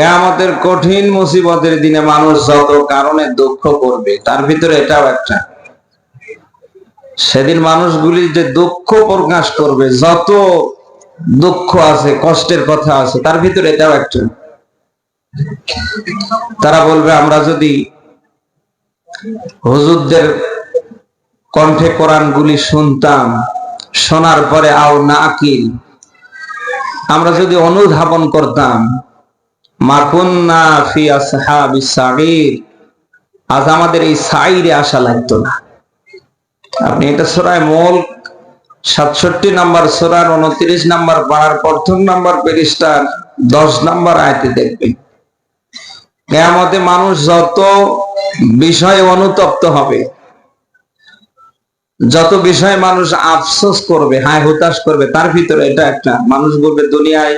কেয়ামতের কঠিন মুসিবতের দিনে মানুষ যত কারণে দুঃখ করবে, তার ভিতরে এটাও একটা। সেদিন মানুষগুলি যে দুঃখ প্রকাশ করবে, যত দুঃখ আছে, কষ্টের কথা আছে, তার ভিতরে এটাও একটা। তারা বলবে, আমরা যদি হুজুরদের কণ্ঠে কোরআন গুলি শুনতাম, শোনার পরে আও না আমরা যদি অনুধাবন করতাম মাকুন্না ফি আসহাবিস সাগীর। আজ আমাদের এই সাইরে আসা লাগতো না। আপনি এটা সূরায় মুলক, সাতষট্টি নাম্বার সূরার উনত্রিশ নাম্বার পাড়ার প্রথম নাম্বার পৃষ্ঠার দশ নাম্বার আয়তে দেখবেন। মানুষ যত বিষয়ে অনুতপ্ত হবে, যত বিষয়ে মানুষ আফসোস করবে, হায় হতাশ করবে, তার ভিতরে এটা একটা, মানুষ বলবে, দুনিয়ায়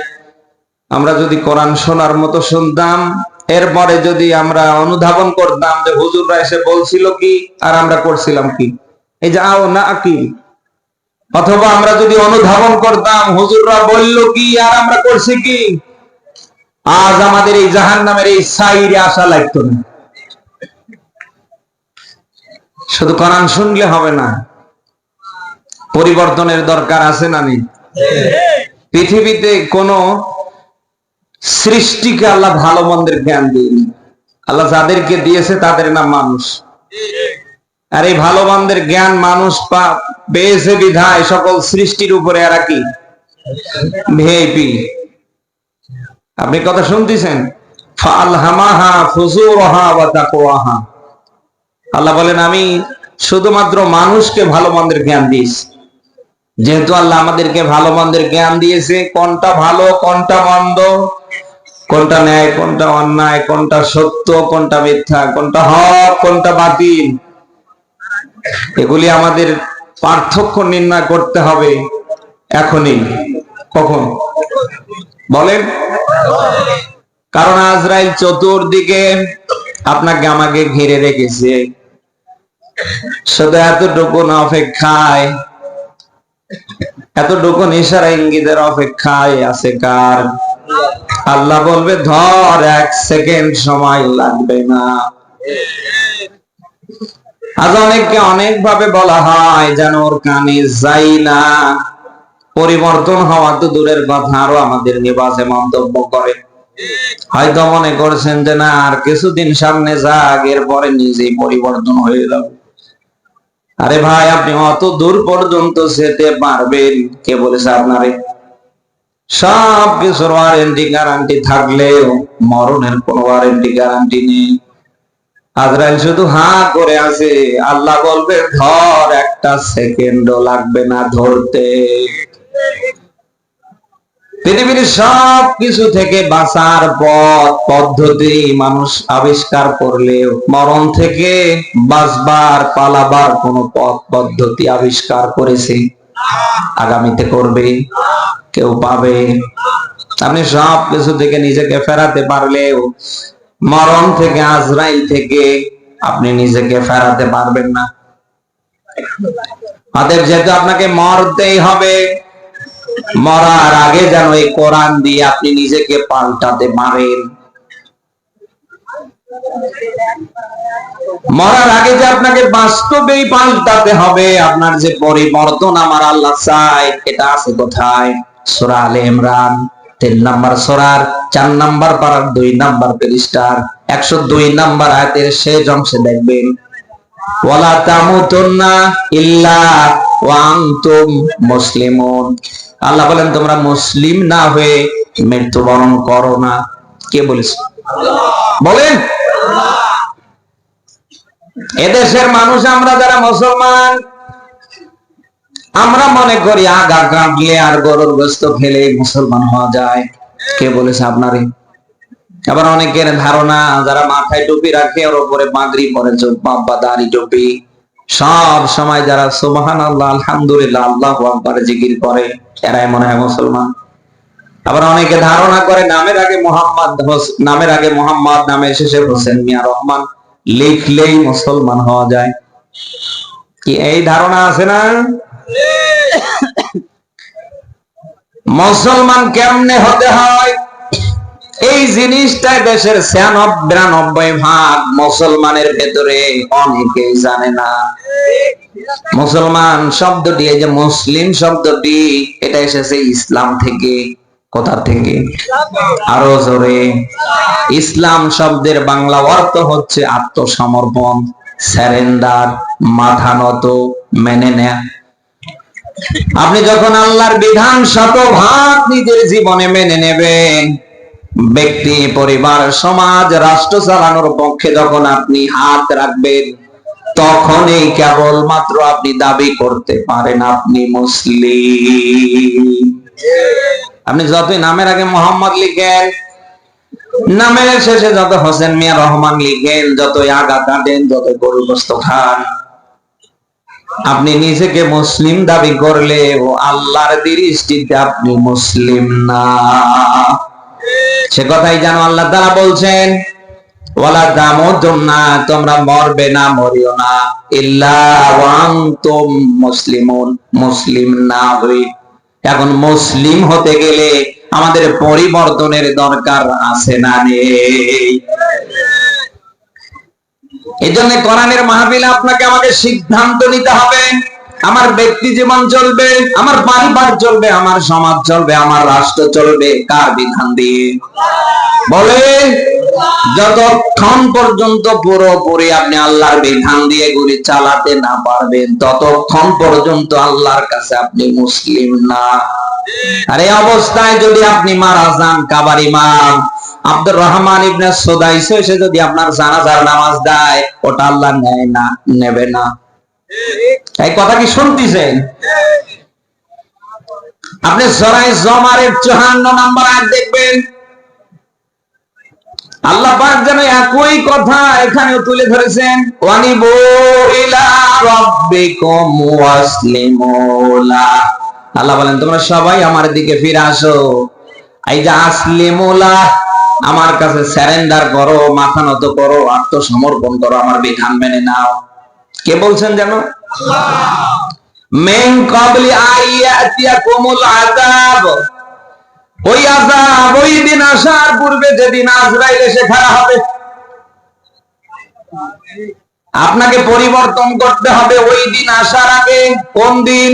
আমরা যদি কোরআন শোনার মতো শুনতাম, এরপরে যদি আমরা অনুধাবন করতাম যে হুজুররা এসে বলছিল কি আর আমরা করছিলাম কি? এই যে আও না কি? অথবা আমরা যদি অনুধাবন করতাম, হুজুররা বলল কি আর আমরা করছি কি? আজ আমাদের এই জাহান নামের এই সাইরে আসা লাগতো না। শুধু কোরআন শুনলে হবে না। পরিবর্তনের দরকার আছে না নেই? পৃথিবীতে কোন সৃষ্টিকে আল্লাহ ভালো মন্দের জ্ঞান দিয়নি আল্লাহ যাদেরকে দিয়েছে তাদের নাম মানুষ। আর এই ভালো মন্দের জ্ঞান মানুষ পা পেয়েছে বিধায় সকল সৃষ্টির উপরে এরা কি? ভিআইপি আপনি কথা শুনতেছেন? আল্লাহ বলেন, আমি শুধুমাত্র মানুষকে ভালো মন্দের জ্ঞান দিয়েছি। যেহেতু আল্লাহ আমাদেরকে ভালো মন্দের জ্ঞান দিয়েছে, কোনটা ভালো, কোনটা মন্দ, কোনটা ন্যায়, কোনটা অন্যায়, কোনটা সত্য, কোনটা মিথ্যা, কোনটা হক, কোনটা বাতিল, এগুলি আমাদের পার্থক্য নির্ণয় করতে হবে এখনই। কখন? বলেন। কারণ আজরাইল চতুর্দিকে আপনাকে আমাকে ঘিরে রেখেছে। শুধু এতটুকু অপেক্ষায় এতটুকু ইশারা ইঙ্গিতের অপেক্ষায় আছে কার? আল্লাহ বলবে, ধর, এক সেকেন্ড সময় লাগবে না। আজ অনেককে অনেক ভাবে বলা হয়, যেন ওর কানে যাই না। পরিবর্তন হওয়া তো দূরের কথা, আরও আমাদের নিবাসে মন্তব্য করে। হয়তো মনে করছেন যে, না, আর কিছুদিন সামনে যাক এরপরে নিজেই পরিবর্তন হয়ে যাবে। আরে ভাই, আপনি অত দূর পর্যন্ত যেতে পারবেন। কে বলেছে আপনারে? সব কিছুর ওয়ারেন্টি গ্যারান্টি থাকলেও মরণের কোন ওয়ারেন্টি গ্যারান্টি নেই। আজরাইল শুধু হা করে আছে। আল্লাহ বলবে, ধর, একটা সেকেন্ডও লাগবে না ধরতে। পৃথিবীর সব কিছু থেকে বাঁচার পথ, পদ্ধতি মানুষ আবিষ্কার করলেও মরণ থেকে বাঁচবার, পালাবার কোন পথ, পদ্ধতি আবিষ্কার করেছে। আগামীতে করবে, কেউ পাবে। আপনি সব কিছু থেকে নিজেকে ফেরাতে পারলেও মরণ থেকে, আজরাইল থেকে আপনি নিজেকে ফেরাতে পারবেন না। অতএব যেহেতু আপনাকে মরতেই হবে মরার আগে যেন এই কোরআন দিয়ে আপনি নিজেকে পাল্টাতে পারেন। মরার আগে যে আপনাকে বাস্তবেই পাল্টাতে হবে, আপনার যে পরিবর্তন আমার আল্লাহ চাই এটা আছে কোথায়? সূরা আলে ইমরান, তিন নাম্বার সূরার, চার নাম্বার পারার, দুই নাম্বার পৃষ্ঠার, একশো দুই নাম্বার আয়াতের শেষ অংশে দেখবেন, ওয়ালা তামুতুন্না ইল্লা ওয়া মুসলিমুন। আল্লাহ বলেন, তোমরা মুসলিম না হয়ে মৃত্যুবরণ করো না। কে বলেছে? বলেন। এদেশের মানুষ, আমরা যারা মুসলমান, আমরা মনে করি আগা কাটলে আর গরুর গোস্ত ফেলে মুসলমান হওয়া যায়। কে বলেছে আপনারে? আবার অনেকের ধারণা, যারা মাথায় টুপি রাখে, ওর উপরে পাগড়ি পরে জোব্বা বা দাড়ি টুপি। সব সময় যারা সুবহান আল্লাহ আলহামদুলিল্লাহ, আল্লাহ আকবার জিকির করে, এরাই মনে হয় মুসলমান। আবার অনেকে ধারণা করে নামের আগে মোহাম্মদ নামের আগে মোহাম্মদ, নামের শেষে হোসেন মিয়া রহমান লিখলেই মুসলমান হওয়া যায়। কি এই ধারণা আছে না? মুসলমান কেমনে হতে হয়? এই জিনিসটা দেশের ছিয়ানব্বই বিরানব্বই ভাগ মুসলমানের ভেতরে অনেকেই জানে না। মুসলমান শব্দটি, এই যে মুসলিম শব্দটি, এটা এসেছে ইসলাম থেকে। কোথা থেকে? আরও জোরে। ইসলাম শব্দের বাংলা অর্থ হচ্ছে আত্মসমর্পণ স্যারেন্ডার মাথা নত, মেনে নেয়া। আপনি যখন আল্লাহর বিধান শতভাগ নিজের জীবনে মেনে নেবেন ব্যক্তি, পরিবার, সমাজ, রাষ্ট্র চালানোর পক্ষে যখন আপনি হাত রাখবেন, তখনই কেবলমাত্র আপনি দাবি করতে পারেন, আপনি মুসলিম। আপনি যতই নামের আগে মোহাম্মদ লিখেন, নামের শেষে যত হোসেন মিয়া রহমান লিখেন, যতই আগা কাটেন যত গরু গোস্ত খান, আপনি নিজেকে মুসলিম দাবি করলে ও আল্লাহর দৃষ্টিতে আপনি মুসলিম না। সে কথাই জানো আল্লাহ তারা বলছেন তোমরা মরবে না, মরিও না। ইল্লা মুসলিম না হই। এখন মুসলিম হতে গেলে আমাদের পরিবর্তনের দরকার আছে না নেই। এই জন্য কোরআনের মাহফিলে আপনাকে আমাকে সিদ্ধান্ত নিতে হবে। আমার ব্যক্তি জীবন চলবে, আমার পরিবার চলবে, আমার সমাজ চলবে, আমার রাষ্ট্র চলবে। কার বিধান দিয়ে? বলে, যতক্ষণ পর্যন্ত পুরোপুরি আপনি আল্লাহর বিধান দিয়ে গুলি চালাতে না পারবেন, ততক্ষণ পর্যন্ত আল্লাহর কাছে আপনি মুসলিম না। আর এই অবস্থায় যদি আপনি মারা যান, কাবার ইমাম আব্দুর রহমান ইবনে সুদাইস এসে যদি আপনার জানাজার নামাজ দেয়, ওটা আল্লাহ নেয় না, নেবে না। এই কথা কি শুনতেছেন? আপনি সরাই জমারের চুহান্ন নাম্বার আজ দেখবেন। আল্লাহ পাক যেন একই কথা এখানেও তুলে ধরেছেন। ওয়ানিবু ইলা রাব্বিকুম ওয়াসলিমু লা। আল্লাহ বলেন, তোমরা সবাই আমার দিকে ফিরে আসো। এই যে আসলিমুলা আমার কাছে স্যারেন্ডার করো, মাথা নত করো, আত্মসমর্পণ করো, আমার বিধান মেনে নাও। কে বলছেন জানো কবলি আইয়াতিয়া আযাব। ওই আযাব, ওই দিন আসার পূর্বে যেদিন আজরাইল এসে খাড়া হবে, আপনাকে পরিবর্তন করতে হবে। ওই দিন আসার আগে কোন দিন?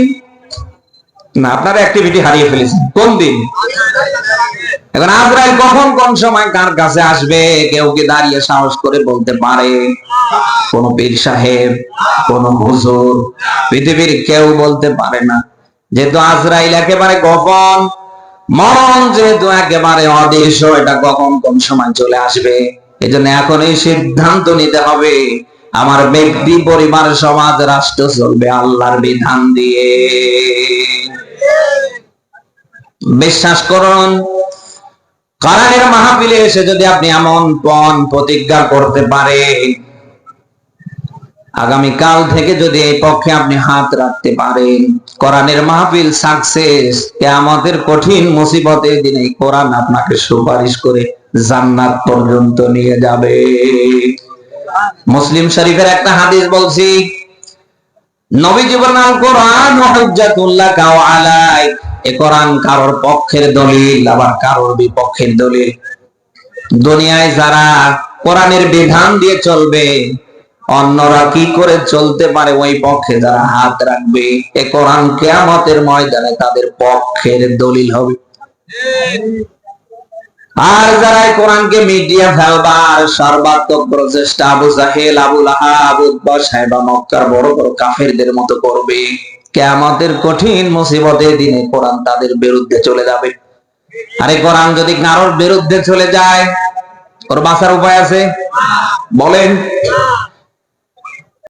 না, আপনার অ্যাক্টিভিটি হারিয়ে ফেলেছেন। কোন দিন? এখন আজরাইল কখন, কোন সময় কার কাছে আসবে? কেউ কি দাঁড়িয়ে সাহস করে বলতে পারে? কোন পীর সাহেব, কোন হুজুর, পৃথিবীর কেউ বলতে পারে না। যেহেতু আজরাইল একেবারে গোপন, মরণ যেহেতু একেবারে অদৃশ্য, এটা কখন, কোন সময় চলে আসবে? এই জন্য এখন এই সিদ্ধান্ত নিতে হবে। আমার ব্যক্তি, পরিবার, সমাজ, রাষ্ট্র চলবে আল্লাহর বিধান দিয়ে। বিশ্বাস করুন কোরআনের মাহফিলে এসে যদি আপনি এমন পণ প্রতিজ্ঞা করতে পারেন আগামী কাল থেকে যদি এই পক্ষে আপনি হাত রাখতে পারেন, কোরআনের মাহফিল সাকসেস আমাদের কঠিন মুসিবতের দিনে কোরআন আপনাকে সুপারিশ করে জান্নাত পর্যন্ত নিয়ে যাবে। মুসলিম শরীফের একটা হাদিস বলছি কোরআন কারোর পক্ষের দলিল, আবার কারোর বিপক্ষের দলিল। দুনিয়ায় যারা কোরআনের বিধান দিয়ে চলবে, অন্যরা কি করে চলতে পারে ওই পক্ষে যারা হাত রাখবে? এ কোরআন কেয়ামতের ময়দানে তাদের পক্ষের দলিল হবে। আর যারা কোরআনকে মিডিয়া ফেলবার সর্বাত্মক প্রচেষ্টা আবু জাহেল আবুল আহাব উদ্বা সাহেবা মক্কার বড় বড় কাফেরদের মতো করবে। কেয়ামতের কঠিন মুসিবতে দিনে কোরআন তাদের বিরুদ্ধে চলে যাবে। আরে কোরআন যদি কারোর বিরুদ্ধে চলে যায়, ওর বাঁচার উপায় আছে? বলেন।